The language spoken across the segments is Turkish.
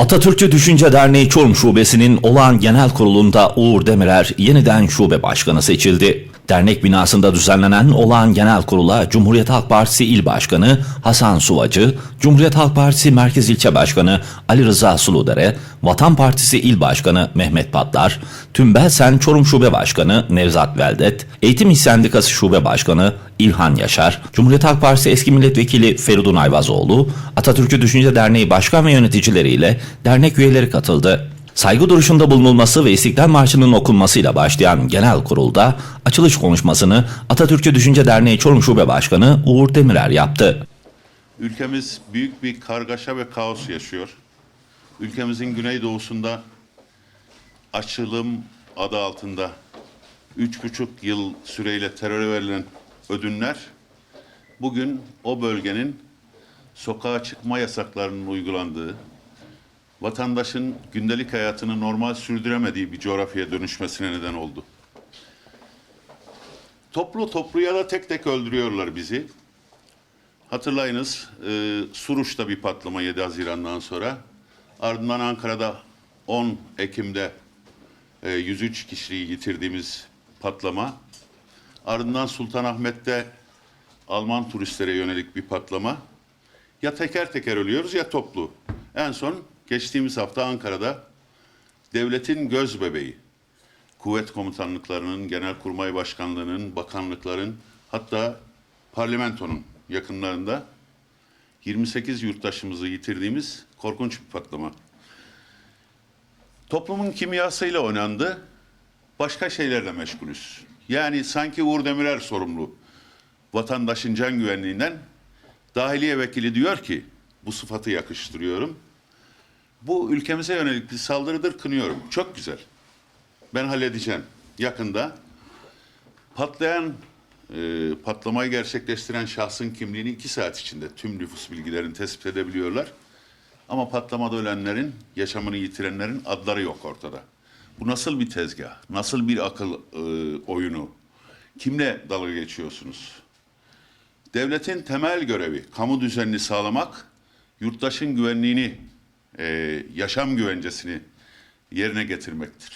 Atatürkçü Düşünce Derneği Çorum Şubesi'nin olağan genel kurulunda Uğur Demirer yeniden şube başkanı seçildi. Dernek binasında düzenlenen olağan genel kurula Cumhuriyet Halk Partisi İl Başkanı Hasan Suvacı, Cumhuriyet Halk Partisi Merkez İlçe Başkanı Ali Rıza Suludere, Vatan Partisi İl Başkanı Mehmet Patlar, Tümbelsen Çorum Şube Başkanı Nevzat Veldet, Eğitim İş Sendikası Şube Başkanı İlhan Yaşar, Cumhuriyet Halk Partisi eski milletvekili Feridun Ayvazoğlu, Atatürkçü Düşünce Derneği başkan ve yöneticileriyle dernek üyeleri katıldı. Saygı duruşunda bulunulması ve İstiklal Marşı'nın okunmasıyla başlayan genel kurulda açılış konuşmasını Atatürkçü Düşünce Derneği Çorum Şube Başkanı Uğur Demirer yaptı. Ülkemiz büyük bir kargaşa ve kaos yaşıyor. Ülkemizin güneydoğusunda açılım adı altında üç buçuk yıl süreyle teröre verilen ödünler bugün o bölgenin sokağa çıkma yasaklarının uygulandığı, vatandaşın gündelik hayatını normal sürdüremediği bir coğrafyaya dönüşmesine neden oldu. Toplu toplu ya da tek tek öldürüyorlar bizi. Hatırlayınız e, Suruç'ta bir patlama 7 Haziran'dan sonra. Ardından Ankara'da 10 Ekim'de e, 103 kişiyi yitirdiğimiz patlama. Ardından Sultanahmet'te Alman turistlere yönelik bir patlama. Ya teker teker ölüyoruz ya toplu. En son geçtiğimiz hafta Ankara'da devletin göz bebeği, kuvvet komutanlıklarının, genelkurmay başkanlığının, bakanlıkların hatta parlamentonun yakınlarında 28 yurttaşımızı yitirdiğimiz korkunç bir patlama. Toplumun kimyasıyla oynandı. Başka şeylerle meşgulüz. Yani sanki Uğur Demirer sorumlu vatandaşın can güvenliğinden dahiliye vekili diyor ki bu sıfatı yakıştırıyorum. Bu ülkemize yönelik bir saldırıdır kınıyorum. Çok güzel. Ben halledeceğim. Yakında patlayan e, patlamayı gerçekleştiren şahsın kimliğini iki saat içinde tüm nüfus bilgilerini tespit edebiliyorlar. Ama patlamada ölenlerin, yaşamını yitirenlerin adları yok ortada. Bu nasıl bir tezgah? Nasıl bir akıl e, oyunu? Kimle dalga geçiyorsunuz? Devletin temel görevi kamu düzenini sağlamak, yurttaşın güvenliğini, e, yaşam güvencesini yerine getirmektir.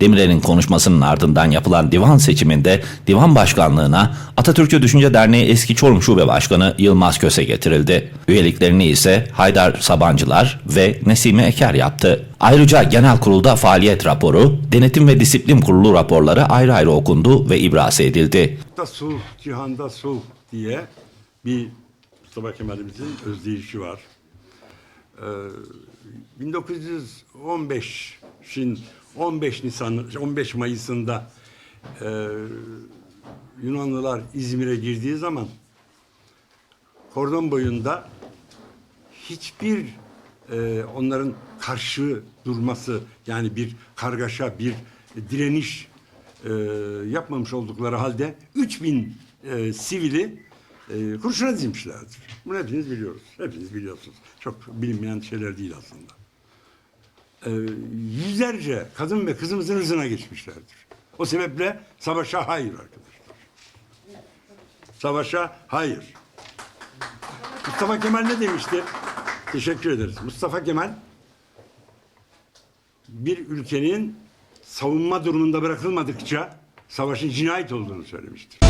Demirel'in konuşmasının ardından yapılan divan seçiminde divan başkanlığına Atatürkçü Düşünce Derneği eski Çorum Şube Başkanı Yılmaz Köse getirildi. Üyeliklerini ise Haydar Sabancılar ve Nesime Eker yaptı. Ayrıca genel kurulda faaliyet raporu, denetim ve disiplin kurulu raporları ayrı ayrı okundu ve ibrası edildi. Da sulh, cihanda sulh diye bir Mustafa Kemal'imizin özdeyişi var. Ee, 1915'in 15 Nisan 15 Mayıs'ında e, Yunanlılar İzmir'e girdiği zaman kordon boyunda hiçbir e, onların karşı durması yani bir kargaşa, bir direniş e, yapmamış oldukları halde 3000 e, sivili e, kurşuna dizmişlerdir. Bunu hepiniz biliyoruz. Hepiniz biliyorsunuz. Çok bilinmeyen şeyler değil aslında. E, yüzlerce kadın ve kızımızın hızına geçmişlerdir. O sebeple savaşa hayır arkadaşlar. Savaşa hayır. Mustafa Kemal ne demişti? Teşekkür ederiz. Mustafa Kemal bir ülkenin savunma durumunda bırakılmadıkça savaşın cinayet olduğunu söylemiştir.